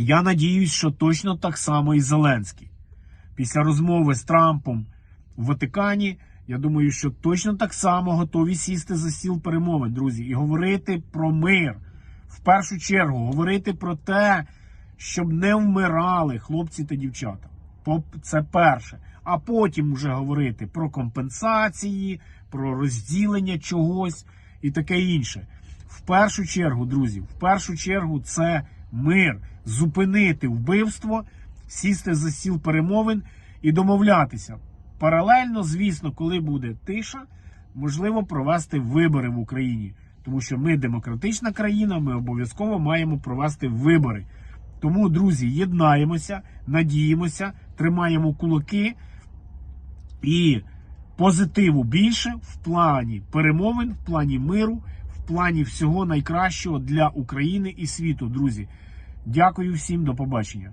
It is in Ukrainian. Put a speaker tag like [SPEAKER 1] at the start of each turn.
[SPEAKER 1] Я надіюсь, що точно так само і Зеленський. Після розмови з Трампом в Ватикані, я думаю, що точно так само готові сісти за стіл перемовин, друзі, і говорити про мир. В першу чергу говорити про те, щоб не вмирали хлопці та дівчата. Це перше. А потім вже говорити про компенсації, про розділення чогось і таке інше. В першу чергу, друзі, в першу чергу це мир, зупинити вбивство, сісти за стіл перемовин і домовлятися. Паралельно, звісно, коли буде тиша, можливо провести вибори в Україні. Тому що ми демократична країна, ми обов'язково маємо провести вибори. Тому, друзі, єднаємося, надіємося, тримаємо кулаки і позитиву більше в плані перемовин, в плані миру, плані всього найкращого для України і світу, друзі. Дякую всім, до побачення.